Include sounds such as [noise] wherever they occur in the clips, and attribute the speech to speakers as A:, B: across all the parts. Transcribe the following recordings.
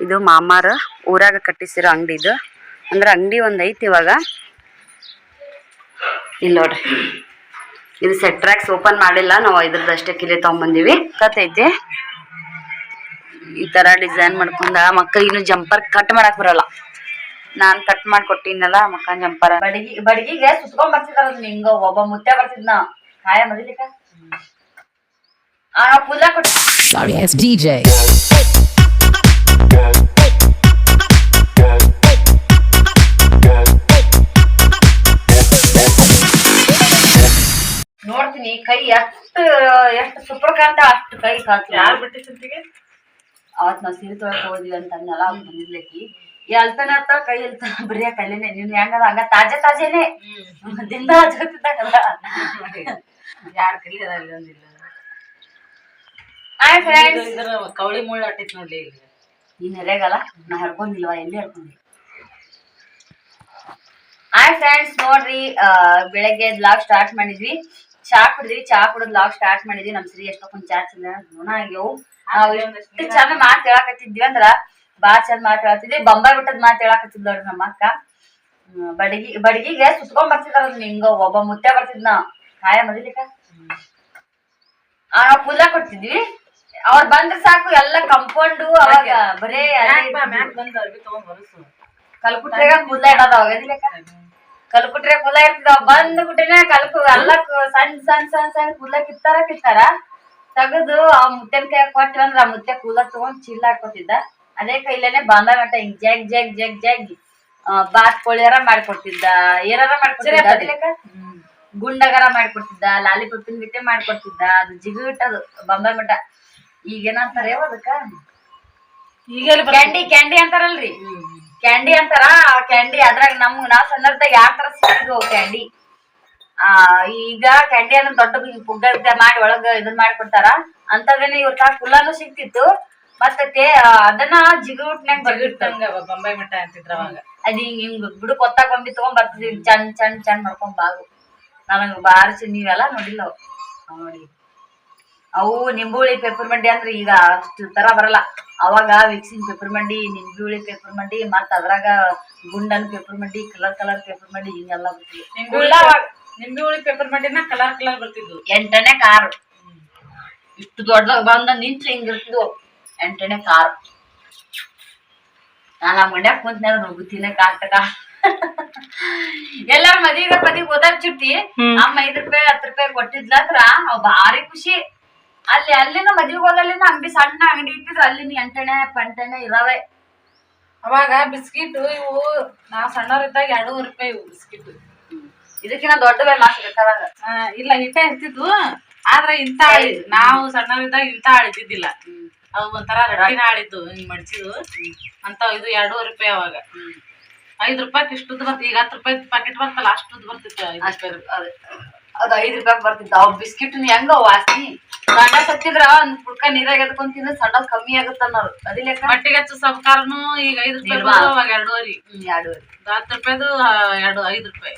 A: ಇದು ಮಾಮಾರ ಊರಾಗ ಕಟ್ಟಿಸಿರೋ ಅಂಗಡಿ ಇದು. ಅಂದ್ರೆ ಅಂಗಡಿ ಒಂದ್ ಐತಿ ಇವಾಗ. ಇಲ್ಲಿ ನೋಡ್ರಿ. ಇದು ಸೆಟ್ ಟ್ರ್ಯಾಕ್ಸ್ ಓಪನ್ ಮಾಡಿಲ್ಲ ನಾವು ಇದ್ರದ್ದು ಅಷ್ಟೇ ಕಿಲೆ ತಗೊಂಬಂದಿವಿ. ಕತ್ತೈತಿ ಈ ತರ ಡಿಸೈನ್ ಮಾಡ್ಕೊಂಡ ಮಕ್ಕ ಇನ್ನು ಜಂಪರ್ ಕಟ್ ಮಾಡಕ್ ಬರಲ್ಲ. ನಾನ್ ಕಟ್ ಮಾಡ್ಕೊಟ್ಟಿನಲ್ಲ ಮಕ್ಕ ಜಂಪರ್ ಬಡಗಿ ಬಡಗಿಗೆ ಸುತ್ಕೊಂಡ್ ಬರ್ತಿದಾರ ನಿಂಗ ಒಬ್ಬ ಮುತ್ತೆ ಬರ್ತಿದ್ನ. ಕಾಯ ಮದಿಲಿಕ ಆ ಡಿ ಕೊಟ್ಟು ಎಷ್ಟು ಎಷ್ಟು ಸೂಪರ್ ಕಾಣ್ತ ಅಷ್ಟು ಕೈ ಕಾತು
B: ಯಾರು ಬಿಟ್ಟಿ ಚಿಂತಿಗೆ?
A: ಅವತ್ ನಾವ್ ಸೀರೆ ತೊಳಕ್ ಹೋದ್ವಿ ಅಂತ ಅನ್ನಲ್ಲ ಅವ್ನ್ ಅಲ್ಪನ ಹತ್ತ ಕೈ ಎಲ್ತ ಬರೀ ಕೈಲೇನೆ. ನೀನ್ ಹೆಂಗದ? ಹಂಗ ತಾಜಾ ತಾಜೇನೆ. ದಿನ ಹಚ್ಕೊತಿದ್ದಾಗಲ್ಲ
B: ಯಾರು ಕಲಿಯದ ಅದಿಲ್ಲ ಒಂದಿಲ್ಲ
A: ಹಾಯ್ ಫ್ರೆಂಡ್ಸ್
B: ಕವಳಿ ಮುಳ್ಳು ಅಟ್ಟಿತ್ ನೋಡ್ಲಿ ಇಲ್ಲಿ.
A: ನೀನ್ ಎರೆಗಲ್ಲ ನಾ ಹರ್ಕೊಂಡಿಲ್ವಾ? ಎಲ್ಲಿ ಹರ್ಕೊಂಡಿ ಹಾಯ್ ಫ್ರೆಂಡ್ಸ್ ನೋಡ್ರಿ ಬೆಳಗ್ಗೆ ಬ್ಲಾಗ್ ಸ್ಟಾರ್ಟ್ ಮಾಡಿದ್ವಿ. ಚಾ ಕುಡಿದ್ವಿ ಚಾ ಕುಡಿದ್ ಲಾಗ್ ಸ್ಟಾರ್ಟ್ ಮಾಡಿದ್ವಿ. ನಮ್ ಸರಿ ಎಷ್ಟೊಂದ್ ಚಾ ಗುಣ ಆಗ್ಯವು ನಾವ್ ಎಷ್ಟು ಚಂದ ಮಾತ್ ಹೇಳಕತ್ತಿದ್ವಿ ಅಂದ್ರ ಬಾಳ ಚಂದ ಮಾತ್ ಹೇಳತ್ತಿದ್ವಿ ಬಂಬಾಯ್ ಬಿಟ್ಟದ್ ಮಾತ್ ಹೇಳಕತ್ತಿದ್ಲ ನಮ್ಮ ಅಕ್ಕ. ಬಡಗಿ ಬಡಗಿಗೆ ಸುತ್ಕೊಂಡ್ ಬರ್ತಿದ್ರ ಹಿಂಗ. ಒಬ್ಬ ಮುತ್ತೆ ಬರ್ತಿದ್ನ ಕಾಯ ಮದಿಲಿಕ ಆ ಪುಲ್ಲ ಕೊಡ್ತಿದ್ವಿ. ಅವ್ರ ಬಂದ್ರೆ ಸಾಕು ಎಲ್ಲ ಕಂಪೌಂಡ್ ಅವಾಗ ಬರೇ ಕಲ್ಪುಟ್ರೆಗ ಕುಲ್ಲ ಅವಾಗ ಅದಿಲ್ಲಕ ಕಲ್ಪುಟ್ರೆ ಕುಲ ಇರ್ತದ. ಬಂದ್ ಬಿಟ್ಟನೆ ಕಲ್ಕು ಎಲ್ಲ ಸಣ್ಣ ಸಣ್ಣ ಸಣ್ಣ ಸಣ್ಣ ಕುಲ್ಲ ಕಿತ್ತಾರ ಕಿತ್ತಾರ. ತೆಗೆದು ಆ ಮುತ್ತೆನ್ ಕೈ ಕೊಟ್ವಿ ಅಂದ್ರ ಆ ಮುತ್ತೆ ಕುಲ ತಗೊಂಡ್ ಚೀಲ ಹಾಕೊತಿದ್ದ ಅದೇ ಕೈಲೇನೆ ಬಾಂಧ ಮಟ್ಟ ಹಿಂಗ್ ಜಗ್ ಜಗ್ ಜಗ್ ಜಗ್ ಆ, ಬಾತ್ ಕೋಳಿಯಾರ ಮಾಡ್ಕೊಡ್ತಿದ್ದ ಏನಾರ ಮಾಡ್ಕೊಡ್ತಿದ್ದ ಗುಂಡಗಾರ ಮಾಡ್ಕೊಡ್ತಿದ್ದ ಲಾಲಿಪಪ್ಪಿನ ಬಿಟ್ಟೆ ಮಾಡ್ಕೊಡ್ತಿದ್ದ ಅದು ಜಿಗು ಅದು ಬಾಂಬೆ ಮಠ. ಈಗೇನಂತಾರೆ ಅದಕ್ಕ?
B: ಈಗ
A: ಕ್ಯಾಂಡಿ ಕ್ಯಾಂಡಿ ಅಂತಾರಲ್ರಿ. ಕ್ಯಾಂಡಿ ಅಂತಾರ? ಆ ಕ್ಯಾಂಡಿ ಅದ್ರಾಗ ನಮ್ ನಾವ್ ಸಣ್ಣದಾಗ ಯಾವ ತರ ಸಿಕ್ಕಿದ್ವು ಕ್ಯಾಂಡಿ? ಆ ಈಗ ಕ್ಯಾಂಡಿ ಅಂದ್ರೆ ದೊಡ್ಡ ಪುಗ್ಗ ಮಾಡಿ ಒಳಗ ಇದನ್ ಮಾಡ್ಕೊಡ್ತಾರ? ಅಂತದೇನೆ ಇವ್ರ ಕಾಸ್ ಕುಲ್ಲಾನು ಸಿಕ್ತಿತ್ತು. ಮತ್ತೆ ಅದನ್ನ ಜಿಗುಟ್ನ್ಯಾಗ ಬರ್ತಿತ್ತು
B: ಹಂಗ ಬೊಂಬಾಯಿ ಮಟ್ಟ ಅಂತಿದ್ರ ಅವಾಗ.
A: ಅದ್ ಹಿಂಗ್ ಹಿಂಗ್ ಬಿಡು ಕೊತ್ತಾಗ ಬಂದಿ ತಗೊಂಡ್ ಬರ್ತಿದ್ವಿ. ಚಂದ್ ಚಂದ್ ಚಂದ್ ಮಾಡ್ಕೊಂಡ್ ಬಾಗು. ನನಗ್ ಬಾರಿಸಿ ನೀವೆಲ್ಲ ನೋಡಿಲ್ಲ ಅವು. ನೋಡಿ ಅವು ನಿಂಬುಳಿ ಪೇಪರ್ ಮಂಡಿ ಅಂದ್ರೆ ಈಗ ಅಷ್ಟು ತರ ಬರಲ್ಲ. ಅವಾಗ ವಿಕ್ಸಿನ್ ಪೇಪರ್ ಮಂಡಿ ನಿಂಬುಳಿ ಪೇಪರ್ ಮಂಡಿ ಮತ್ತ ಅದ್ರಾಗ ಗುಂಡನ್ ಪೇಪರ್ ಮಂಡಿ ಕಲರ್ ಕಲರ್ ಪೇಪರ್ ಮಂಡಿ ಹಿಂಗೆಲ್ಲ
B: ನಿಂಬುಳಿ
A: ಎಲ್ಲ ಅವಾಗ
B: ನಿಂಬೆ ಪೇಪರ್ ಮಂಡಿನ ಕಲರ್ ಕಲರ್ ಬರ್ತಿದ್ವು.
A: ಎಂಟನೇ ಕಾರ್ ಇಷ್ಟು ದೊಡ್ಡದಾಗ ಬಂದ ನಿಂತು ಹಿಂಗಿರ್ತಿದ್ವು ಎಂಟನೇ ಕಾರ್ ನಾನು ಆ ಮಂಡ್ಯಾಗ ಕುಂತ್ನಾಗ ನುಗ್ಗುತ್ತೀನಿ ಕಾಟಕ ಎಲ್ಲಾರ ಮದಿಗೆ ಪದಿಗೆ ಓದಾಕ್ ಚುಟ್ಟಿ ಅಮ್ಮ ಐದ್ ರೂಪಾಯಿ ಹತ್ತು ರೂಪಾಯಿ ಕೊಟ್ಟಿದ್ಲಂದ್ರ ಅವ್ ಭಾರಿ ಖುಷಿ. ಅಲ್ಲಿ ಅಲ್ಲಿನ ಮದಿಗೆ ಹೋದಲ್ಲಿನ ಅಂಗಡಿ ಸಣ್ಣ ಅಂಗಡಿ ಇಟ್ಟಿದ್ರು ಅಲ್ಲಿನ ಎಂಟಣೆ ಪಂಟಣೆ ಇದಾವೆ.
B: ಅವಾಗ ಬಿಸ್ಕಿಟ್ ಇವು ನಾವ್ ಸಣ್ಣವರಿದ್ದಾಗ ಎರಡೂವರೆ ರೂಪಾಯಿ ಇವು ಬಿಸ್ಕಿಟ್.
A: ಇದಕ್ಕಿನ್ನ ದೊಡ್ಡವೇ ಮಾತು ಬೇಕಾದಾಗ
B: ಇಲ್ಲ ಹಿಟ್ಟ ಇರ್ತಿದ್ವು. ಆದ್ರೆ ಇಂತ ನಾವು ಸಣ್ಣವ್ರಿದ್ದಾಗ ಇಂತ ಆಳಿದ್ದಿದ್ದಿಲ್ಲ ಅವು ಒಂಥರ ರಟ್ಟಿನ ಆಳಿದ್ದು ಹಿಂಗ್ ಮಡ್ಚಿದ್ವು ಅಂತ ಇದು ಎರಡೂವರೆ ರೂಪಾಯಿ ಅವಾಗ. ಐದ್ ರೂಪಾಯಿ ಇಷ್ಟುದ್ದು ಬರ್ತಿ ಈಗ ಹತ್ತು ರೂಪಾಯಿ ಪ್ಯಾಕೆಟ್ ಬರ್ತಲ್ಲ ಅಷ್ಟುದ್ದು ಬರ್ತಿತ್ತು ಐದು ರೂಪಾಯಿ
A: ಅದು ಐದ್ ರೂಪಾಯಿ ಬರ್ತಿತ್ತು. ಅವ್ ಬಿಸ್ಕಿಟ್ ಹೆಂಗ ವಾಸನಿ ಸಣ್ಣ ಸತ್ತಿದ್ರ ಒಂದ್ ಪುಡ್ಕ ನೀರಾಗ ಎದ್ಕೊಂಡ್ ತಿಂದ್ರೆ ಸಣ್ಣ ಕಮ್ಮಿ ಆಗುತ್ತ ಅನ್ನೋರು ಅದಿ ಲೆಕ್ಕ?
B: ಮಟ್ಟಿಗೆ ಹಚ್ಚ ಸಬ್ಕಾರನು ಈಗ ಐದು ರೂಪಾಯಿ. ಬರೋದು ಅವಾಗ ಎರಡೂವರೆ.
A: ಹ್ಮ್, ಎರಡೂವರೆ.
B: ಹತ್ತು ರೂಪಾಯಿದು ಎರಡು ಐದ್ ರೂಪಾಯಿ.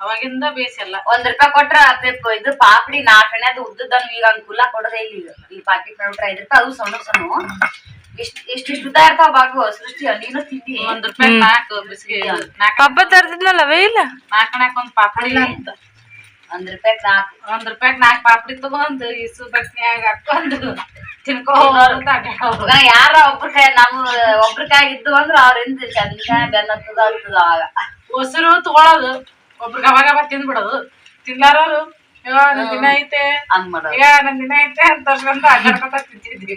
B: ಅವಾಗಿಂದ ಬೇಸ್ ಎಲ್ಲ.
A: ಒಂದ್ ರೂಪಾಯಿ ಕೊಟ್ರ ಪೇಪ್ ಇದು ಪಾಪಡಿ ನಾಲ್ಕನೇದು ಉದ್ದದನು ಈಗ ಅನುಕೂಲ ಕೊಡದೇ ಇಲ್ಲ ಈಗ. ಈ ಪಾಕಿಟ್ ನೋಡ್ರ ಐದ್ ರೂಪಾಯಿ ಅದು ಸಣ್ಣ ಸಣ್ಣ. ಇಷ್ಟ ಇಷ್ಟ ಇಷ್ಟ ಉದ್ದ ಇರ್ತಾವ ಬಾಗು ಸೃಷ್ಟಿ ನೀನು ತಿಂದಿ.
B: ಒಂದ್ ರೂಪಾಯಿ ನಾಲ್ಕು ಬಿಸ್ಕಿಟ್. ನಾಕ್
C: ಹಬ್ಬ ತರ್ತಿದ್ನಲ್ಲ ಅವೇ ಇಲ್ಲ?
B: ನಾಲ್ಕು ನಾಲ್ಕು ಒಂದ್ ಪಾಪಡಿ. ಅಂತ.
A: ಒಂದ್ ರೂಪಾಯಿ ನಾಲ್ಕು
B: ಒಂದ್ ರೂಪಾಯಿ ನಾಲ್ಕು ಪಾಪಡಿ ತಗೊಂಡು ಇಸು ಬಟ್ನ್ಯಾಗ ಹಾಕೊಂಡು ತಿನ್ಕೋ
A: ಯಾರ ಒಬ್ರ ಕೈ ನಮ್ ಒಬ್ರ ಕೈ ಇದ್ದು ಅಂದ್ರ ಅವ್ರಿಂದ ಚಂದ ಬೆನ್ನ ಹತ್ತದ ಹತ್ತದ ಅವಾಗ.
B: ಉಸಿರು ತಗೊಳೋದು ಒಬ್ರಿಗೆ ಅವಾಗ ಅವಾಗ ತಿಂದ್ಬಿಡೋದು ತಿನ್ಲಾರೋರು ಇವಾಗ ನನ್ ದಿನ ಐತೆ
A: ಹಂಗ್ ಮಾಡೋದು.
B: ಈಗ ನನ್ ದಿನ ಐತೆ ಅಂತ ತರ್ಸ್ಕೊಂತ ಅಡ್ಡಾಡ್ಕೊತ ತಿಂತಿದ್ವಿ.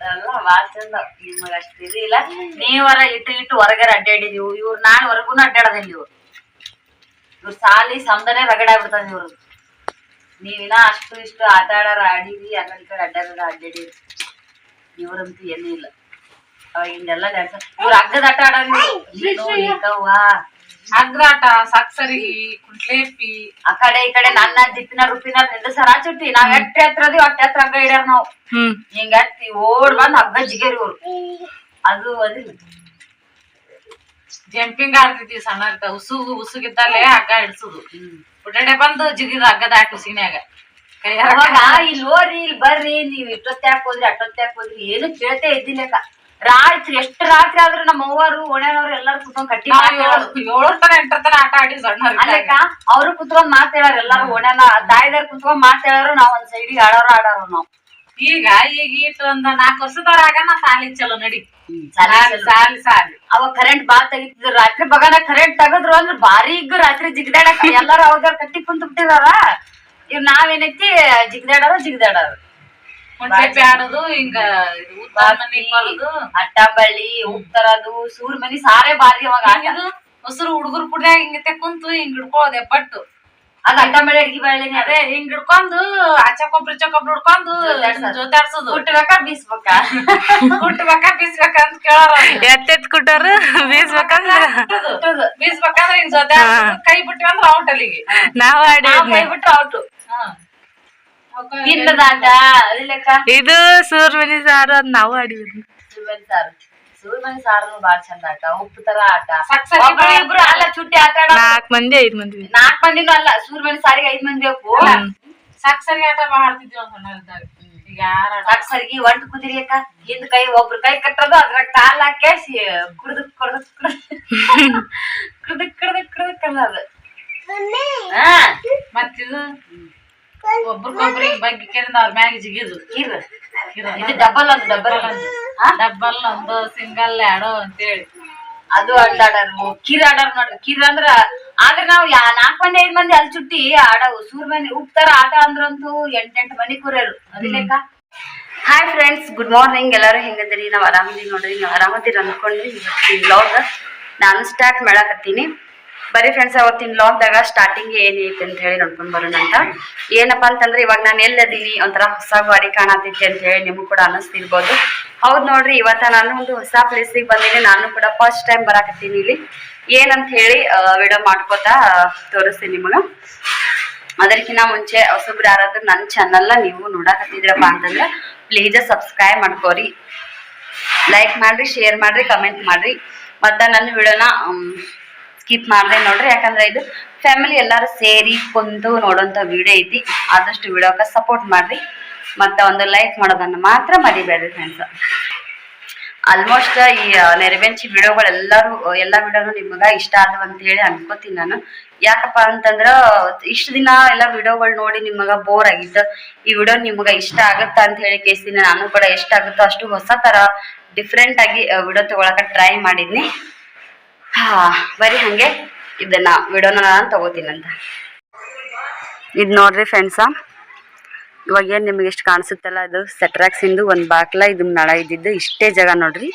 A: ಅಲ್ಲ ಭಾಳ ಚಂದ. ನಿಮ್ಗೆ ಅಷ್ಟು ಇದು ಇಲ್ಲ. ನೀವರ ಇಟ್ಟು ಇಟ್ಟು ಹೊರಗರ ಅಡ್ಡಾಡಿದೀವಿ ಇವ್ರು ನಾಳೆ ಹೊರಗೂ ಅಡ್ಡಾಡದಿಲ್ಲ ಇವ್ರು. ಇವ್ರು ಸಾಲಿ ಸಮದನೆ ರಗಡಾಗ್ಬಿಡ್ತದ ಇವ್ರು. ನೀವಿನ ಅಷ್ಟು ಇಷ್ಟು ಆಟ ಆಡಾರ ಆಡಿವಿ ಆ ಕಡೆ ಈ ಕಡೆ ಅಡ್ಡಾಡಾರ ಅಡ್ಡಾಡಿರಿ ಇವ್ರಂತೂ ಏನೂ ಇಲ್ಲ. ಅವಾಗಿಂದೆಲ್ಲ ಡ್ಯಾನ್ಸ್ ಇವ್ರು ಹಗ್ಗದ ಆಟ ಆಡೋದು
B: ಅಗ್ರಾಟ ಸಾಕ್ಸರಿ ಕುಂಟ್ಲೇಪಿ.
A: ಆ ಕಡೆ ಈ ಕಡೆ ನನ್ನ ದಿಪ್ಪಿನ ರುಪಿನ ಸರ ಚುಟ್ಟಿ ನಾವ್ ಎಟ್ಟ ಹತ್ರ ಅದೀವಿ ಅಟ್ಟಿ ಹತ್ರ ಹಗ್ಗ ಇಡ್ಯಾರ ನಾವು.
C: ಹ್ಮ್.
A: ಹಿಂಗ ಎತ್ತಿ ಓಡ್ ಬಂದ್ ಹಗ್ಗ ಜಿಗೇರಿ ಇವ್ರು. ಅದು ಅದಿಲ್ಲ
B: ಜಂಪಿಂಗ್ ಆಡ್ತಿದ್ವಿ ಸಣ್ಣ ಇರ್ತ ಉಸುಗು ಉಸುಗಿದ್ದಲ್ಲೇ ಹಗ್ಗ ಹಿಡ್ಸುದು. ಉಡಾಡೆ ಬಂದು ಜಿಗಿದ ಹಗ್ಗದ ದಾಟ್ ಉಸಿನ್ಯಾಗ
A: ಅವಾಗ ಇಲ್ಲಿ ಹೋರಿ ಇಲ್ಲಿ ಬರ್ರಿ ನೀವ್ ಇಟ್ಟೊತ್ತಾಕ್ ಹೋದ್ರಿ ಅಟ್ಟೊತ್ತಾಕ್ ಹೋದ್ರಿ ಏನು ಕೇಳ್ತೇ ಇದ್ದಿಲ್ಲಕ ರಾತ್ರಿ ಎಷ್ಟು ರಾತ್ರಿ ಆದ್ರೂ ನಮ್ಮ ಅವ್ವರು ಓಣ್ಯಾನವ್ರು ಎಲ್ಲಾರು ಕುತ್ಕೊಂಡ್ ಕಟ್ಟಿ
B: ನಾವ್
A: ಮಾತ್ ಹೇಳೋರು.
B: ಏಳು ಏಳರ ತನ ಆಟ ಆಡಿ ಸಣ್ಣ
A: ಅಲ್ಲಕ್ಕ ಅವ್ರು ಕುತ್ಕೊಂಡ್ ಮಾತ್ ಹೇಳೋರು ಎಲ್ಲಾರು ಒಣೆನ ದಾಯ್ದಾರ್ ಕುತ್ಕೊಂಡ್ ಮಾತ್ ಹೇಳೋರು ನಾವ್ ಒಂದ್ ಸೈಡಿಗೆ ಆಡೋರು ಆಡೋರು ನಾವ್.
B: ಈಗ ಈಗ ಇಟ್ಟು ಒಂದ್ ನಾಲ್ಕು ವರ್ಷದವ್ರಾಗ ನಾ ಸಾಲಿ ಚಲೋ ನಡಿ.
A: ಸಾಲಿ
B: ಸಾಲಿ ಸಾಲಿ
A: ಅವಾಗ ಕರೆಂಟ್ ಬಾ ತೆಗಿತಿದ್ರು. ರಾತ್ರಿ ಬಗನ ಕರೆಂಟ್ ತಗದ್ರು ಅಂದ್ರೆ ಭಾರಿ ಈಗ ರಾತ್ರಿ ಜಿಗ್ದಾಡಕ ಎಲ್ಲಾರು ಅವಾಗ ಕಟ್ಟಿ ಕುಂತ ಬಿಟ್ಟಿದಾರ. ಇವ್ ನಾವೇನೈತಿ ಜಿಗ್ದಾಡೋದು ಜಿಗ್ದಾಡೋದು.
B: ಕುಂಟೆ ಆಡೋದು ಹಿಂಗ ಇದು ಉತ್ತರ ಮನಿ ಕೊಲದು
A: ಅಟ್ಟ ಬಳ್ಳಿ ಉತ್ತರದು ಸೂರ್ ಮನಿ ಸಾರೇ ಬಾರಿ ಅವಾಗ.
B: ಹೊಸರು ಹುಡುಗರು ಕುಡ್ಯಾಗ ಹಿಂಗತೆ ಕುಂತು ಹಿಂಗ್ ಹಿಡ್ಕೊಳ್ಳೋದೆ ಪಟ್ಟು
A: ಅದ್ ಅಟ್ಟ ಮೇಲೆ ಅಡ್ಗಿ ಅದೇ
B: ಹಿಂಗ್ ಹಿಡ್ಕೊಂಡು ಆಚೆ ಕೊಬ್ರಿ ಚಕೊಬ್ರಿ ಹಿಡ್ಕೊಂಡು
A: ಜೋತಾಡ್ಸೋದು.
B: ಜೋತಾಡ್ಸೋದು.
A: ಬೀಸ್ಬೇಕ? ಬೀಸ್ಬೇಕಾ [laughs]
B: ಬೀಸ್ಬೇಕ ಅಂತ ಕೇಳೋರು
D: ಎತ್ತೆತ್ ಕುಟ್ಟಾರ ಬೀಸ್ಬೇಕಂದ್ರ.
B: ಬೀಸ್ಬೇಕಂದ್ರ ಹಿಂಗ್ ಜೊತೆ ಕೈ ಬಿಟ್ಟು ಅಂದ್ರ ಔಟ್ ಅಲ್ಲಿಗೆ.
D: ನಾವ್ ಆಡಿ
A: ಕೈ ಬಿಟ್ಟು ಔಟ್
D: ಇದು ಸೂರ್ಮಿನಿ ಸಾರು ಅದ್ ನಾವು ಆಡಿವಿ
A: ಸೂರ್ಮನಿ ಸಾರು ಸೂರ್ಮನಿ ಸಾರು ಬಾಳ ಚಂದ ಆಟ ಉಪ್ಪು ತರ ಆಟ. ಒಬ್ರು ಇಬ್ರು ಅಲ್ಲ ಚುಟ್ಟಿ ಆಟ
D: ನಾಲ್ಕ್ ಮಂದಿ ಐದ್ ಮಂದಿ.
A: ನಾಲ್ಕ್ ಮಂದಿನೂ ಅಲ್ಲ ಸೂರ್ಮನಿ ಸಾರಿಗೆ ಐದ್ ಮಂದಿ ಬೇಕು.
B: ಸಕ್ಸರಿ ಆಟ ಆಡ್ತಿದ್ವಿ ಒಂದ್ ಸಣ್ಣದಿದ್ದಾಗ ಈಗ ಯಾರ ಆಟ
A: ಸಾಕ್ ಸರ್ಗಿ ಒಂಟ್ ಕುದಿರಿ ಅಕ್ಕ. ಹಿಂದ್ ಕೈ ಒಬ್ರು ಕೈ ಕಟ್ಟೋದು ಅದ್ರಾಗ ಕಾಲ್ ಹಾಕಿ ಕುಡ್ದು ಕುಡ್ದು ಕುಡ್ದು. [laughs] ಕುಡ್ದು ಕುಡ್ದು ಕನ್ನೋದು ಹಾ.
B: ಮತ್ತಿದು ಒಬ್ರಿಗೊಬ್ರಿಗೆ ಬಗ್ಗೆ ಕೇಳಿದ ಅವ್ರ ಮ್ಯಾಗ ಜಿಗಿದು.
A: ಕೀರ್. ಇದು ಡಬಲ್ ಅದು ಡಬಲ್ ಹಾ?
B: ಡಬಲ್ ಒಂದು ಸಿಂಗಲ್ ಆಡೋ ಅಂತೇಳಿ.
A: ಅದು ಆಡಾಡರು ಕಿರ್ ಆಡಾರ ನೋಡ್ರಿ. ಕೀರ್ ಅಂದ್ರ ಆದ್ರೆ ನಾವು ಯಾ ನಾಲ್ಕ್ ಮಂದಿ ಐದ್ ಮಂದಿ ಅಲ್ಲಿ ಚುಟ್ಟಿ ಆಡವು ಸೂರ್ ಮಂದಿ ಉಪ್ತಾರ ಆಟ ಅಂದ್ರಂತೂ ಎಂಟೆಂಟು ಮನಿ ಕೂರರು. ಅದಿಲ್ಲಕ್ಕ ಹಾಯ್ ಫ್ರೆಂಡ್ಸ್ ಗುಡ್ ಮಾರ್ನಿಂಗ್ ಎಲ್ಲರೂ ಹೆಂಗದಿರಿ ನಾವ್ ಆರಾಮದಿ ನೋಡ್ರಿ. ನೀವು ಆರಾಮದಿರಿ ಅನ್ಕೊಂಡ್ರಿ. ಇವತ್ತಿನ ಬ್ಲಾಗ್ ನಾನು ಸ್ಟಾರ್ಟ್ ಮಾಡಾಕತ್ತೀನಿ. ಬರೀ ಫ್ರೆಂಡ್ಸ್ ಅವತ್ತಿನ ಲಾಕ್ದಾಗ ಸ್ಟಾರ್ಟಿಂಗ್ ಏನೈತೆ ಅಂತ ಹೇಳಿ ನೋಡ್ಕೊಂಡ್ ಬರೋಣ ಅಂತ. ಏನಪ್ಪಾ ಅಂತಂದ್ರೆ ಇವಾಗ ನಾನು ಎಲ್ಲದೀನಿ ಒಂಥರ ಹೊಸ ಗಾಡಿ ಕಾಣತೈತಿ ಅಂತ ಹೇಳಿ ನಿಮಗೂ ಕೂಡ ಅನ್ನಿಸ್ತಿರ್ಬೋದು. ಹೌದು ನೋಡ್ರಿ, ಇವತ್ತ ನಾನು ಒಂದು ಹೊಸ ಪ್ಲೇಸಿಗೆ ಬಂದಿನಿ. ನಾನು ಕೂಡ ಫಸ್ಟ್ ಟೈಮ್ ಬರಾಕತ್ತೀನಿ ಇಲ್ಲಿ. ಏನಂತ ಹೇಳಿ ವಿಡಿಯೋ ಮಾಡ್ಕೋತಾ ತೋರಿಸ್ತೀನಿ ನಿಮಗ. ಅದಕ್ಕಿಂತ ಮುಂಚೆ ಹೊಸಬ್ರು ಯಾರಾದ್ರೂ ನನ್ನ ಚಾನಲ್ನ ನೀವು ನೋಡಾಕತ್ತಿದ್ರಪ್ಪ ಅಂತಂದ್ರೆ ಪ್ಲೀಸ್ ಸಬ್ಸ್ಕ್ರೈಬ್ ಮಾಡ್ಕೋರಿ. ಲೈಕ್ ಮಾಡ್ರಿ ಶೇರ್ ಮಾಡ್ರಿ ಕಮೆಂಟ್ ಮಾಡ್ರಿ. ಮತ್ತೆ ನನ್ನ ವಿಡಿಯೋನ ಸ್ಕಿಪ್ ಮಾಡ್ದೆ ನೋಡ್ರಿ. ಯಾಕಂದ್ರೆ ಇದು ಫ್ಯಾಮಿಲಿ ಎಲ್ಲರೂ ಸೇರಿ ಕುಂತು ನೋಡೋಂಥ ವಿಡಿಯೋ ಐತಿ. ಆದಷ್ಟು ವಿಡಿಯೋಕ್ಕೆ ಸಪೋರ್ಟ್ ಮಾಡ್ರಿ. ಮತ್ತೆ ಒಂದು ಲೈಕ್ ಮಾಡೋದನ್ನ ಮಾತ್ರ ಮರಿಬೇಡ್ರಿ ಫ್ರೆಂಡ್ಸ್ ಆಲ್ಮೋಸ್ಟ್ ಈ ನೆರವೆಂಚಿ ವಿಡಿಯೋಗಳೆಲ್ಲರೂ ಎಲ್ಲ ವಿಡಿಯೋನು ನಿಮಗ ಇಷ್ಟ ಅಂತ ಹೇಳಿ ಅನ್ಕೋತೀನಿ ನಾನು. ಯಾಕಪ್ಪ ಅಂತಂದ್ರ, ಇಷ್ಟು ದಿನ ಎಲ್ಲ ವಿಡಿಯೋಗಳು ನೋಡಿ ನಿಮಗೆ ಬೋರ್ ಆಗಿತ್ತು. ಈ ವಿಡಿಯೋ ನಿಮಗ ಇಷ್ಟ ಆಗುತ್ತಾ ಅಂತ ಹೇಳಿ ಕೇಸಿನ ನಾನು ಕೂಡ ಎಷ್ಟಾಗುತ್ತೋ ಅಷ್ಟು ಹೊಸ ತರ ಡಿಫ್ರೆಂಟ್ ಆಗಿ ವಿಡಿಯೋ ತಗೊಳಕ ಟ್ರೈ ಮಾಡಿದ್ನಿ. ಹಾ, ಬರೀ ಹಂಗೆ. ಇದನ್ನ ವಿಡೋನ ನಾನು ತಗೋತೀನಂತ. ಇದು ನೋಡ್ರಿ ಫ್ರೆಂಡ್ಸ ಇವಾಗ ಏನು ನಿಮ್ಗೆ ಎಷ್ಟು ಕಾಣಿಸುತ್ತಲ್ಲ ಅದು? ಸೆಟ್ರಾಕ್ಸಿಂದು ಒಂದು ಬಾಕ್ಲ ಇದು ನಳ ಇದ್ದಿದ್ದು ಇಷ್ಟೇ ಜಾಗ ನೋಡ್ರಿ.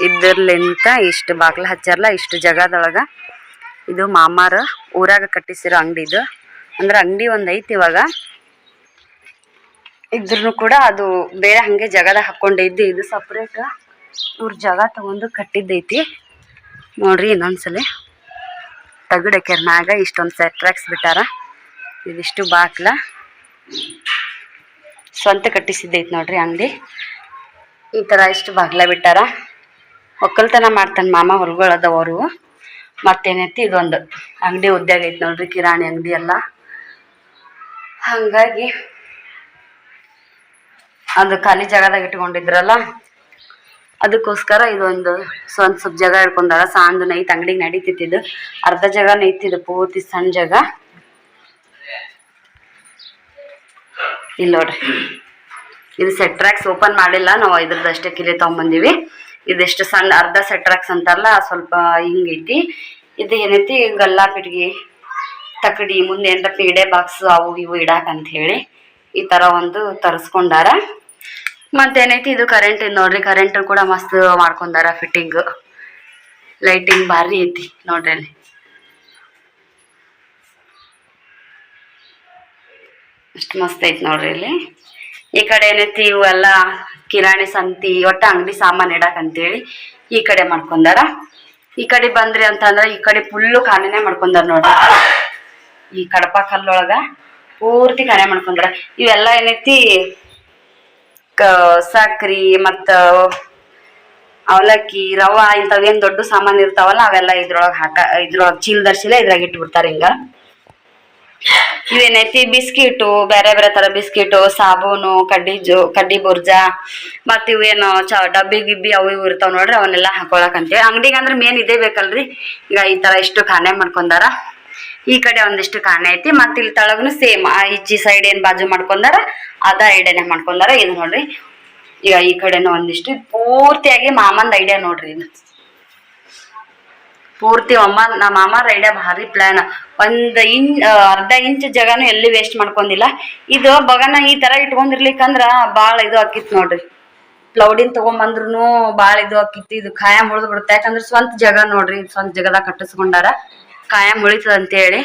A: ಇದ್ರಲಿಂತ ಇಷ್ಟು ಬಾಕ್ಲ ಹಚ್ಚಾರಲ್ಲ ಇಷ್ಟು ಜಾಗದೊಳಗೆ. ಇದು ಮಾಮಾರ ಊರಾಗ ಕಟ್ಟಿಸಿರೋ ಅಂಗಡಿ ಇದು. ಅಂದ್ರೆ ಅಂಗಡಿ ಒಂದು ಐತಿ ಇವಾಗ. ಇದ್ರೂ ಕೂಡ ಅದು ಬೇರೆ ಹಂಗೆ ಜಾಗದಾಗ ಹಾಕೊಂಡಿದ್ದು. ಇದು ಸಪ್ರೇಟ್ ಇವ್ರ ಜಾಗ ತಗೊಂಡು ಕಟ್ಟಿದ್ದೈತಿ. ನೋಡ್ರಿ ಇನ್ನೊಂದ್ಸಲ. ತಗಡ ಕೆರ್ನಾಗ ಇಷ್ಟೊಂದು ಸೆಟ್ರಾಕ್ಸ್ ಬಿಟ್ಟಾರ. ಇದಿಷ್ಟು ಬಾಕ್ಲ. ಸ್ವಂತ ಕಟ್ಟಿಸಿದ್ದೈತೆ ನೋಡ್ರಿ ಅಂಗಡಿ. ಈ ಥರ ಇಷ್ಟು ಬಾಗ್ಲ ಬಿಟ್ಟಾರ. ಒಕ್ಕಲ್ತನ ಮಾಡ್ತಾನೆ ಮಾಮ ಹೊರಗಳದವರು ಮತ್ತೇನೈತಿ ಇದೊಂದು. ಅಂಗಡಿ ಉದ್ಯೋಗ ಐತಿ ನೋಡ್ರಿ ಕಿರಾಣಿ ಅಂಗಡಿ ಎಲ್ಲ. ಹಾಗಾಗಿ ಅದು ಖಾಲಿ ಜಾಗದಾಗ ಇಟ್ಕೊಂಡಿದ್ರಲ್ಲ ಅದಕ್ಕೋಸ್ಕರ ಇದೊಂದು ಸ್ವಂತ ಸ್ವಲ್ಪ ಜಾಗ ಇಟ್ಕೊಂಡಾರ ಸಾಂದು ನೈತ್ ಅಂಗಡಿಗೆ ನಡೀತಿದ್ದು ಅರ್ಧ ಜಾಗ ನೈತಿದ್ದು ಪೂರ್ತಿ ಸಣ್ಣ ಜಾಗ. ಇಲ್ಲಿ ನೋಡ್ರಿ. ಇದು ಸೆಟ್ರಾಕ್ಸ್ ಓಪನ್ ಮಾಡಿಲ್ಲ. ನಾವು ಇದ್ರದಷ್ಟೇ ಕಿಲೆ ತೊಗೊಂಬಂದಿವಿ. ಇದೆಷ್ಟು ಸಣ್ಣ, ಅರ್ಧ ಸೆಟ್ರಾಕ್ಸ್ ಅಂತಾರಲ್ಲ, ಸ್ವಲ್ಪ ಹಿಂಗೈತಿ ಇದು ಏನೈತಿ ಗಲ್ಲ ಪಿಟ್ಗಿ ತಕಡಿ, ಮುಂದೆ ಏನಾರ ಪೀಡೆ ಬಾಕ್ಸ್ ಅವು ಇವು ಇಡಾಕ ಅಂತ ಹೇಳಿ ಈ ತರ ಒಂದು ತರಿಸ್ಕೊಂಡಾರ. ಮತ್ತೇನೈತಿ ಇದು ಕರೆಂಟ್ ನೋಡ್ರಿ ಕರೆಂಟ್ ಕೂಡ ಮಸ್ತ್ ಮಾಡ್ಕೊಂಡಾರ ಫಿಟ್ಟಿಂಗ್ ಲೈಟಿಂಗ್ ಭಾರಿ ಐತಿ ನೋಡ್ರಿ ಅಲ್ಲಿ. ಅಷ್ಟು ಮಸ್ತ್ ಐತಿ ನೋಡ್ರಿ ಇಲ್ಲಿ ಈ ಕಡೆ ಏನೈತಿ ಇವೆಲ್ಲ ಕಿರಾಣಿ ಸಂತಿ, ಒಟ್ಟ ಅಂಗಡಿ ಸಾಮಾನು ಇಡಕ್ ಅಂತೇಳಿ ಈ ಕಡೆ ಮಾಡ್ಕೊಂಡಾರ. ಈ ಕಡೆ ಬಂದ್ರಿ ಅಂತಂದ್ರ ಈ ಕಡೆ ಫುಲ್ಲು ಖಾನಿನೇ ಮಾಡ್ಕೊಂಡಾರ ನೋಡ್ರಿ. ಈ ಕಡಪ ಕಲ್ಲೊಳಗ ಪೂರ್ತಿ ಖಾನೆ ಮಾಡ್ಕೊಂಡಾರ. ಇವೆಲ್ಲ ಏನೈತಿ ಸಕ್ರಿ ಮತ್ತ ಅವಲಕ್ಕಿ, ರವ ಇಂಥವೇನ್ ದೊಡ್ಡ ಸಾಮಾನ್ ಇರ್ತಾವಲ್ಲ, ಅವೆಲ್ಲ ಇದ್ರೊಳಗೆ ಹಾಕ, ಇದ್ರೊಳಗ ಚೀಲದರ್ಸಿಲೆ ಇದ್ರಾಗ ಇಟ್ಬಿಡ್ತಾರ ಹಿಂಗ. ಇವೇನೈತಿ ಬಿಸ್ಕಿಟು, ಬೇರೆ ಬೇರೆ ತರ ಬಿಸ್ಕಿಟು, ಸಾಬೂನು ಕಡ್ಡಿ ಜೋ ಕಡ್ಡಿ ಬುರ್ಜ ಮತ್ ಇವೇನು ಚ, ಡಬ್ಬಿ ಗಿಬ್ಬಿ ಅವು ಇವು ಇರ್ತಾವ ನೋಡ್ರಿ, ಅವನ್ನೆಲ್ಲ ಹಾಕೊಳಕ್ ಅಂತೇಳಿ ಅಂಗಡಿಗೆ ಅಂದ್ರೆ ಮೇನ್ ಇದೇ ಬೇಕಲ್ರಿ. ಈಗ ಈ ತರ ಇಷ್ಟು ಖಾನೆ ಮಾಡ್ಕೊಂಡಾರ. ಈ ಕಡೆ ಒಂದಿಷ್ಟು ಕಾಣೆ ಐತಿ, ಮತ್ತೆ ಇಲ್ಲಿ ತಳಗನು ಸೇಮ್ ಆ ಇಜ್ಜಿ ಸೈಡ್ ಏನ್ ಬಾಜು ಮಾಡ್ಕೊಂಡಾರ, ಅದ ಐಡಿಯಾನೆ ಮಾಡ್ಕೊಂಡಾರ. ಇದು ನೋಡ್ರಿ, ಈಗ ಈ ಕಡೆನೂ ಒಂದಿಷ್ಟು, ಪೂರ್ತಿಯಾಗಿ ಮಾಮನ್ ಐಡಿಯಾ ನೋಡ್ರಿ ಇದು. ಪೂರ್ತಿ ಅಮ್ಮ ನಮ್ಮ ಮಾಮಾರ ಐಡಿಯಾ ಭಾರಿ ಪ್ಲಾನ್ ಒಂದ್ ಇನ್ ಅರ್ಧ ಇಂಚ್ ಜಾಗನು ಎಲ್ಲಿ ವೇಸ್ಟ್ ಮಾಡ್ಕೊಂಡಿಲ್ಲ. ಇದು ಬಗನ ಈ ತರ ಇಟ್ಕೊಂಡಿರ್ಲಿಕ್ಕಂದ್ರ ಬಾಳ ಇದು ಆಕಿತ್ ನೋಡ್ರಿ. ಪ್ಲೌಡಿನ್ ತಗೊಂಬಂದ್ರು ಬಾಳ ಇದು ಆಕಿತ್ತು, ಇದು ಖಾಯಂ ಉಳಿದ್ ಬಿಡುತ್ತೆ ಯಾಕಂದ್ರೆ ಸ್ವಂತ ಜಾಗ ನೋಡ್ರಿ, ಸ್ವಂತ ಜಾಗದಾಗ ಕಟ್ಟಿಸ್ಕೊಂಡಾರ. ಕಾಯಂ ಉಳಿತದ ಅಂತೇಳಿ.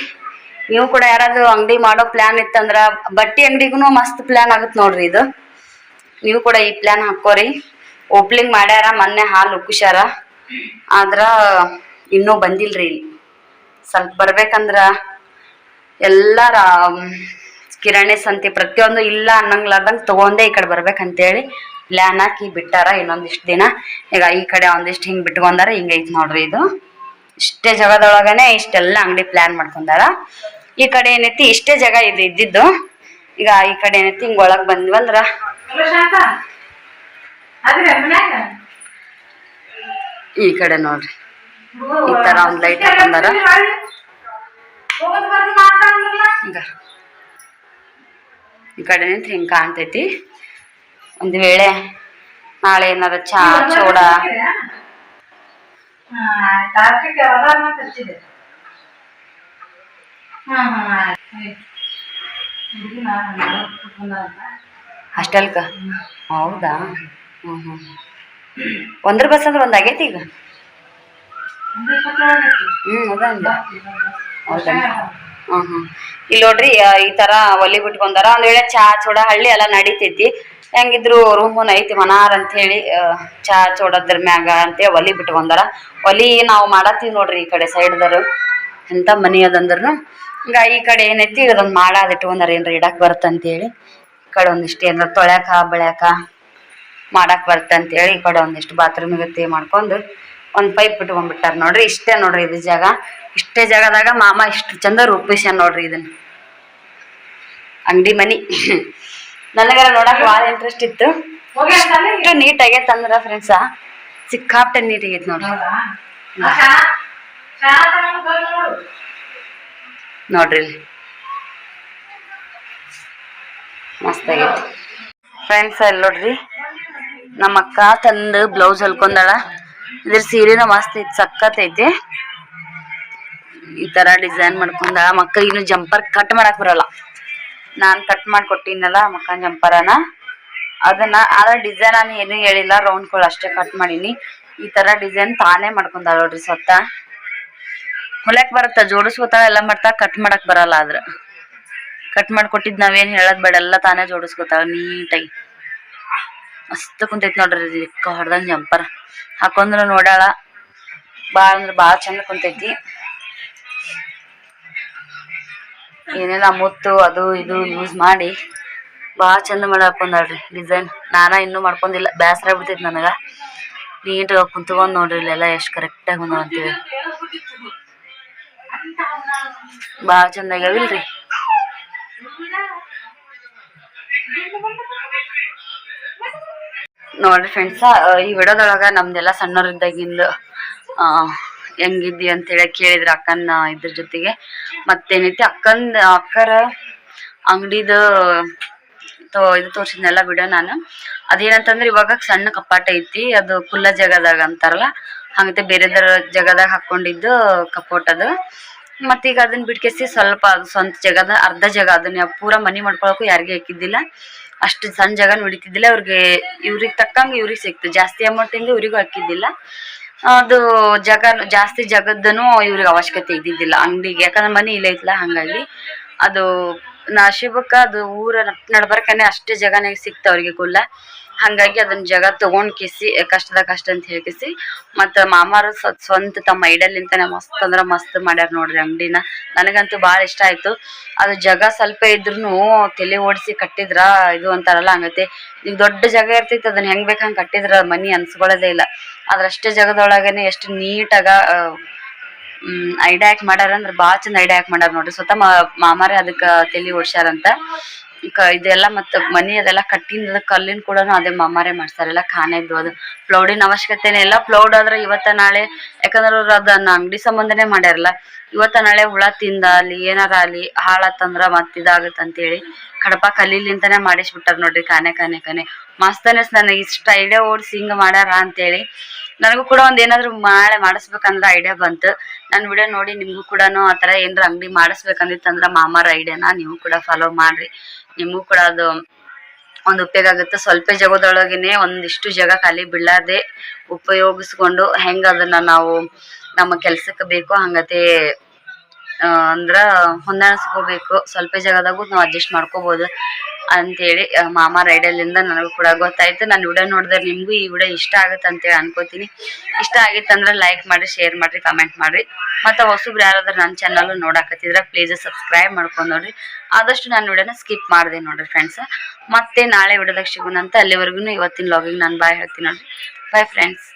A: ನೀವು ಕೂಡ ಯಾರಾದ್ರೂ ಅಂಗಡಿ ಮಾಡೋ ಪ್ಲಾನ್ ಇತ್ತಂದ್ರ ಬಟ್ಟಿ ಅಂಗಡಿಗೂ ಮಸ್ತ್ ಪ್ಲಾನ್ ಆಗುತ್ತೆ ನೋಡ್ರಿ ಇದು. ನೀವು ಕೂಡ ಈ ಪ್ಲಾನ್ ಹಾಕೋರಿ. ಓಪ್ಲಿಂಗ್ ಮಾಡ್ಯಾರ, ಮೊನ್ನೆ ಹಾಲು ಉಕ್ಕುಶಾರ ಆದ್ರ ಇನ್ನೂ ಬಂದಿಲ್ರಿ ಇಲ್ಲಿ. ಸ್ವಲ್ಪ ಬರ್ಬೇಕಂದ್ರ ಎಲ್ಲಾರ ಕಿರಾಣಿ ಸಂತಿ ಪ್ರತಿಯೊಂದು ಇಲ್ಲ ಅನ್ನಂಗ್ಲಾರ್ದಂಗ್ ತಗೊಂಡೇ ಈ ಕಡೆ ಬರ್ಬೇಕಂತೇಳಿ ಪ್ಲಾನ್ ಹಾಕಿ ಬಿಟ್ಟಾರ ಇನ್ನೊಂದಿಷ್ಟು ದಿನ. ಈಗ ಈ ಕಡೆ ಒಂದಿಷ್ಟು ಹಿಂಗೆ ಬಿಟ್ಕೊಂಡಾರ ಹಿಂಗೈತೆ ನೋಡ್ರಿ ಇದು. ಇಷ್ಟೇ ಜಾಗದೊಳಗನೆ ಇಷ್ಟೆಲ್ಲ ಅಂಗಡಿ ಪ್ಲಾನ್ ಮಾಡ್ಕೊಂಡಾರ. ಈ ಕಡೆ ಏನೈತಿ ಇಷ್ಟೇ ಜಾಗ ಇದು ಇದ್ದಿದ್ದು. ಈಗ ಈ ಕಡೆ ಏನೈತಿ ಹಿಂಗ ಒಳಗ್ ಬಂದ್ವಂದ್ರ ಈ ಕಡೆ ನೋಡ್ರಿ. ಈ ತರ ಒಂದ್ ಲೈಟ್ ಹಾಕೊಂಡಾರ. ಈಗ ಈ ಕಡೆ ನಿಂತ್ರಿ ಹಿಂಗ್ ಕಾಣ್ತೈತಿ. ಒಂದ್ ವೇಳೆ ನಾಳೆ ಏನಾರ ಚಾ ಚೋಡ. ಹಾಸ್ಟೆಲ್ಕ ಹೌದಾ? ಹ್ಮ್ ಹ್ಮ್ ಒಂದ್ರ ಬಸ್ ಅಂದ್ರೆ ಒಂದ್ ಆಗೈತಿ ಈಗ? ಹ್ಮ್ ಅದ ಹೌದಾ? ಇಲ್ಲಿ ನೋಡ್ರಿ ಈ ತರ ಒಲಿ ಬಿಟ್ಕೊಂಡಾರ, ಒಂದ್ ವೇಳೆ ಚಾ ಚೋಡ ಹಳ್ಳಿ ಎಲ್ಲ ನಡಿತೈತಿ. ಹೆಂಗಿದ್ರು ರೂಮುನ ಐತಿ ಮನಾರ್ ಅಂತ ಹೇಳಿ ಚಾ ಚೂಡದ್ರ ಮ್ಯಾಗ ಅಂತೇಳಿ ಒಲಿ ಬಿಟ್ಕೊಂಡಾರ. ಒಲಿ ನಾವು ಮಾಡತ್ತೀವಿ ನೋಡ್ರಿ ಈ ಕಡೆ ಸೈಡ್ದರು ಎಂತ ಮನಿ ಅದಂದ್ರೂ ಹಿಂಗ ಈ ಕಡೆ ಏನೈತಿ, ಅದೊಂದ್ ಮಾಡ ಅದ್ ಏನ್ರಿ, ಇಡಕ್ ಬರ್ತಂತ ಹೇಳಿ. ಈ ಕಡೆ ಒಂದಿಷ್ಟು ಏನಾರ ತೊಳ್ಯಾಕ, ಬೆಳ್ಯಾಕ ಮಾಡಕ್ ಬರ್ತಂತ ಹೇಳಿ, ಈ ಕಡೆ ಒಂದಿಷ್ಟು ಬಾತ್ರೂಮ್ ಗತಿ ಮಾಡ್ಕೊಂಡು ಒಂದ್ ಪೈಪ್ ಇಟ್ಕೊಂಡ್ಬಿಟ್ಟಾರ ನೋಡ್ರಿ, ಇಷ್ಟೇ ನೋಡ್ರಿ ಇದು ಜಾಗ. ಇಷ್ಟೇ ಜಾಗದಾಗ ಮಾಮ ಇಷ್ಟು ಚಂದ ರೂಪಿಸ್ಯಾನ ನೋಡ್ರಿ ಇದನ್ನ. ಅಂಗಡಿ ಮನಿ. ನನಗರ ನೋಡಕ್ ಭಾಳ ಇಂಟ್ರೆಸ್ಟ್ ಇತ್ತು. ಇಷ್ಟು ನೀಟ್ ಆಗೈತೆ ಅಂದ್ರ ಫ್ರೆಂಡ್ಸ ಸಿಕ್ಕಾಪಟ್ಟೆ ನೀಟ್ ಆಗೈತೆ ನೋಡ್ರಿ ನೋಡ್ರಿ ಮಸ್ತ್ ಆಗೈತಿ ಫ್ರೆಂಡ್ಸ್ ಅಲ್ಲಿ ನೋಡ್ರಿ. ನಮ್ಮ ಅಕ್ಕ ತಂದು ಬ್ಲೌಸ್ ಹೊಲ್ಕೊಂಡಾಳ. ಇದ್ರ ಸೀರೆನ ಮಸ್ತ್ ಐತಿ ಸಖತ್ ಐತಿ. ಈ ತರ ಡಿಸೈನ್ ಮಾಡ್ಕೊಂಡ ಮಕ್ಕ ಇನ್ನು ಜಂಪರ್ ಕಟ್ ಮಾಡಕ್ ಬರಲ್ಲ. ನಾನ್ ಕಟ್ ಮಾಡ್ಕೊಟ್ಟಿನಲ್ಲ ಮಕ್ಕ ಜಂಪರನ ಅದನ್ನ ಆದ್ರೆ ಡಿಸೈನ್ ನಾನು ಏನು ಹೇಳಿಲ್ಲ ರೌಂಡ್ ಕೊಳ್ ಅಷ್ಟೇ ಕಟ್ ಮಾಡೀನಿ. ಈ ತರ ಡಿಸೈನ್ ತಾನೇ ಮಾಡ್ಕೊಂಡಾಳ ನೋಡ್ರಿ ಸ್ವತ್ತ ಹೊಲಕ್ ಬರತ್ತ? ಜೋಡಿಸ್ಕೋತಾಳ ಎಲ್ಲ ಮಾಡ್ತಾ ಕಟ್ ಮಾಡಕ್ ಬರಲ್ಲ ಆದ್ರ. ಕಟ್ ಮಾಡ್ಕೊಟ್ಟಿದ್ ನಾವೇನ್ ಹೇಳದ್ ಬೇಡ, ಎಲ್ಲ ತಾನೇ ಜೋಡಿಸ್ಕೊತಾಳ ನೀಟಾಗಿ. ಮಸ್ತ್ ಕುಂತೈತಿ ನೋಡ್ರಿ ಹೊಡ್ದಂಗ್ ಜಂಪರ್ ಹಾಕೊಂಡ್ರ ನೋಡಾಳ ಬಾಳ ಅಂದ್ರ ಬಾಳ ಚಂದ ಕುಂತೈತಿ. ಏನೆಲ್ಲ ಮುತ್ತು ಅದು ಇದು ಯೂಸ್ ಮಾಡಿ ಬಹಳ ಚಂದ ಮಾಡಿ ಡಿಸೈನ್ ನಾನ ಇನ್ನೂ ಮಾಡ್ಕೊಂಡಿಲ್ಲ. ಬೇಸರ ಬಿಡ್ತೈತಿ ನನಗ. ನೀಟಾಗಿ ಕುಂತ್ಕೊಂಡ್ ನೋಡ್ರಿ ಇಲ್ಲೆಲ್ಲ ಎಷ್ಟು ಕರೆಕ್ಟಾಗಿ ಆಗಿ ಅಂತೀವಿ. ಬಹಳ ಚಂದ ಆಗಿಲ್ರಿ ನೋಡ್ರಿ ಫ್ರೆಂಡ್ಸ ಈ ವಿಡಿಯೋದೊಳಗ ನಮ್ದೆಲ್ಲ ಸಣ್ಣವ್ರಿದ್ದಾಗಿಂದ ಹೆಂಗಿದ್ದಿ ಅಂತ ಹೇಳಿ ಕೇಳಿದ್ರ ಅಕ್ಕನ ಇದ್ರ ಜೊತೆಗೆ. ಮತ್ತೇನೈತಿ ಅಕ್ಕಂದ, ಅಕ್ಕರ ಅಂಗಡಿದ ತೋ, ಇದು ತೋರ್ಸಿದ್ನೆಲ್ಲ ವಿಡಿಯೋ ನಾನು. ಅದೇನಂತಂದ್ರೆ ಇವಾಗ ಸಣ್ಣ ಕಪಾಟ ಐತಿ, ಅದು ಕುಲ್ಲ ಜಗದಾಗ ಅಂತಾರಲ್ಲ, ಹಂಗತೆ ಬೇರೆದರ ಜಗದಾಗ ಹಾಕೊಂಡಿದ್ದು ಕಪೋಟ್ ಅದು ಮತ್ತೀಗ ಅದನ್ನ ಬಿಟ್ಕೆಸಿ ಸ್ವಲ್ಪ ಅದು ಸ್ವಂತ ಜಗದ, ಅರ್ಧ ಜಾಗ ಅದನ್ನ ಪೂರ ಮನಿ ಮಾಡ್ಕೊಳಕ್ಕೂ ಯಾರಿಗೆ ಹಾಕಿದ್ದಿಲ್ಲ. ಅಷ್ಟು ಸಣ್ಣ ಜಾಗ ಹಿಡಿತಿದ್ದಿಲ್ಲ ಅವ್ರಿಗೆ ಇವ್ರಿಗೆ ತಕ್ಕಂಗೆ ಇವ್ರಿಗೆ ಸಿಕ್ತು. ಜಾಸ್ತಿ ಅಮೌಂಟ್ ಇಂದ ಇವ್ರಿಗೂ ಹಾಕಿದ್ದಿಲ್ಲ. ಅದು ಜಾಗ ಜಾಸ್ತಿ ಜಗದ್ದನು ಇವ್ರಿಗೆ ಅವಶ್ಯಕತೆ ಇದ್ದಿದ್ದಿಲ್ಲ. ಅಂಗಡಿಗೆ, ಯಾಕಂದ್ರೆ ಮನಿ ಇಲ್ಲ ಐತಲ್ಲ ಹಂಗಾಗಿ. ಅದು ನಶೀಬಕ್ಕ ಅದು ಊರ ನಡ್ಬರ್ಕನೆ ಅಷ್ಟೇ ಜಗನಾಗ ಸಿಕ್ತ ಅವ್ರಿಗೆ ಕುಲ್ಲ ಹಂಗಾಗಿ ಅದನ್ನ ಜಗ ತಗೊಂಡ್ ಕಿಸಿ ಕಷ್ಟದ ಕಷ್ಟ ಅಂತ ಹೇಳ್ಕಿಸಿ ಮತ್ತ ಮಾಮಾರ ಸ್ವಂತ ತಮ್ಮ ಐಡಲ್ಲಿಂತಾನೆ ಮಸ್ತ್ ಅಂದ್ರ ಮಸ್ತ್ ಮಾಡ್ಯಾರ ನೋಡ್ರಿ ಅಂಗಡಿನ. ನನಗಂತೂ ಬಾಳ ಇಷ್ಟ ಆಯ್ತು. ಅದು ಜಗ ಸ್ವಲ್ಪ ಇದ್ರು ತಲೆ ಓಡಿಸಿ ಕಟ್ಟಿದ್ರ ಇದು ಅಂತಾರಲ್ಲ ಹಂಗತಿ. ಈಗ ದೊಡ್ಡ ಜಾಗ ಇರ್ತೈತಿ ಅದನ್ನ ಹೆಂಗ್ ಬೇಕ ಹಂಗ್ ಕಟ್ಟಿದ್ರ ಮನಿ ಅನ್ಸ್ಕೊಳ್ಳೋದೇ ಇಲ್ಲ. ಅದ್ರಷ್ಟೇ ಜಗದೊಳಗನೆ ಎಷ್ಟು ನೀಟಾಗ ಐಡಿಯಾ ಯಾಕೆ ಮಾಡ್ಯಾರ ಅಂದ್ರೆ ಬಾಳ ಚಂದ ಐಡಿಯಾ ಯಾಕೆ ಮಾಡ್ಯಾರ ನೋಡ್ರಿ. ಸ್ವತಃ ಮಾಮಾರೇ ಅದಕ್ಕೆ ತಲೆ ಓಡ್ಸ್ಯಾರಂತ. ಇದೆಲ್ಲ ಮತ್ತ ಮನಿ ಅದೆಲ್ಲ ಕಟ್ಟಿಂದ ಕಲ್ಲಿನ ಕೂಡ ಅದೇ ಮಾಮಾರೇ ಮಾಡ್ತಾರೆ ಎಲ್ಲ ಖಾನೆದ್ದು ಅದು ಫ್ಲೌಡಿನ ಅವಶ್ಯಕತೆನೇ ಇಲ್ಲ. ಫ್ಲೌಡ್ ಆದ್ರೆ ಇವತ್ತ ನಾಳೆ, ಯಾಕಂದ್ರೆ ಅವ್ರು ಅದನ್ನ ಅಂಗಡಿ ಸಂಬಂಧನೇ ಮಾಡ್ಯಾರಲ್ಲ. ಇವತ್ತ ನಾಳೆ ಹುಳ ತಿಂದ ಅಲ್ಲಿ ಏನಾರ ಅಲ್ಲಿ ಹಾಳಾತಂದ್ರ ಮತ್ ಇದಾಗತ್ತ ಅಂತೇಳಿ ಕಡಪ ಕಲ್ಲಿಲಿಂತಾನೆ ಮಾಡಿಸ್ಬಿಟ್ಟಾರ ನೋಡ್ರಿ ಖಾನೆ ಕಾನೆ ಕಾನೆ ಮಸ್ತನೆ ನನಗೆ ಇಷ್ಟ ಐಡಿಯಾ ಓಡಿಸಿ ಹಿಂಗ ಮಾಡ್ಯಾರ ಅಂತೇಳಿ ನನಗೂ ಕೂಡ ಒಂದ್ ಏನಾದ್ರು ಮಾಡ ಮಾಡಿಸ್ಬೇಕಂದ್ರ ಐಡಿಯಾ ಬಂತು. ನನ್ ವಿಡಿಯೋ ನೋಡಿ ನಿಮ್ಗೂ ಕೂಡ ಆ ತರ ಏನಾರ ಅಂಗಡಿ ಮಾಡಿಸ್ಬೇಕಂದಿತ್ತಂದ್ರ ಮಾಮಾರ ಐಡಿಯಾನ ನೀವು ಕೂಡ ಫಾಲೋ ಮಾಡ್ರಿ. ನಿಮಗೂ ಕೂಡ ಅದು ಒಂದು ಉಪಯೋಗ ಆಗುತ್ತೆ. ಸ್ವಲ್ಪ ಜಾಗದೊಳಗೇನೆ ಒಂದಿಷ್ಟು ಜಾಗ ಖಾಲಿ ಬಿಡಲಾರ್ದೆ ಉಪಯೋಗಿಸ್ಕೊಂಡು ಹೆಂಗ ಅದನ್ನ ನಾವು ನಮ್ಮ ಕೆಲ್ಸಕ್ಕೆ ಬೇಕೋ ಹಂಗತೆ ಅಂದ್ರ ಹೊಂದಾಣಿಸ್ಕೋಬೇಕು. ಸ್ವಲ್ಪ ಜಾಗದಾಗೂ ನಾವು ಅಡ್ಜಸ್ಟ್ ಮಾಡ್ಕೋಬಹುದು ಅಂತೇಳಿ ಮಾಮ ಇಂದ ನನಗೂ ಕೂಡ ಗೊತ್ತಾಯ್ತು. ನಾನು ವಿಡಿಯೋ ನೋಡಿದ್ರೆ ನಿಮಗೂ ಈ ವಿಡಿಯೋ ಇಷ್ಟ ಆಗುತ್ತೆ ಅಂತೇಳಿ ಅನ್ಕೋತೀನಿ. ಇಷ್ಟ ಆಗಿತ್ತಂದ್ರೆ ಲೈಕ್ ಮಾಡಿ ಶೇರ್ ಮಾಡ್ರಿ ಕಮೆಂಟ್ ಮಾಡ್ರಿ. ಮತ್ತೆ ಹೊಸಬ್ರು ಯಾರಾದ್ರೂ ನನ್ನ ಚಾನಲ್ ನೋಡಕತ್ತಿದ್ರೆ ಪ್ಲೀಸ್ ಸಬ್ಸ್ಕ್ರೈಬ್ ಮಾಡ್ಕೊಂಡು ನೋಡ್ರಿ. ಆದಷ್ಟು ನಾನು ವಿಡಿಯೋನ ಸ್ಕಿಪ್ ಮಾಡಿದೆ ನೋಡ್ರಿ ಫ್ರೆಂಡ್ಸ್ ಮತ್ತೆ ನಾಳೆ ವಿಡಿಯೋದಾಗ ಸಿಗೋಣಂತ ಅಲ್ಲಿವರೆಗೂ ಇವತ್ತಿನ ಲಾಗಿಂಗ್ ನಾನು ಬಾಯ್ ಹೇಳ್ತೀನಿ ನೋಡ್ರಿ. Bye friends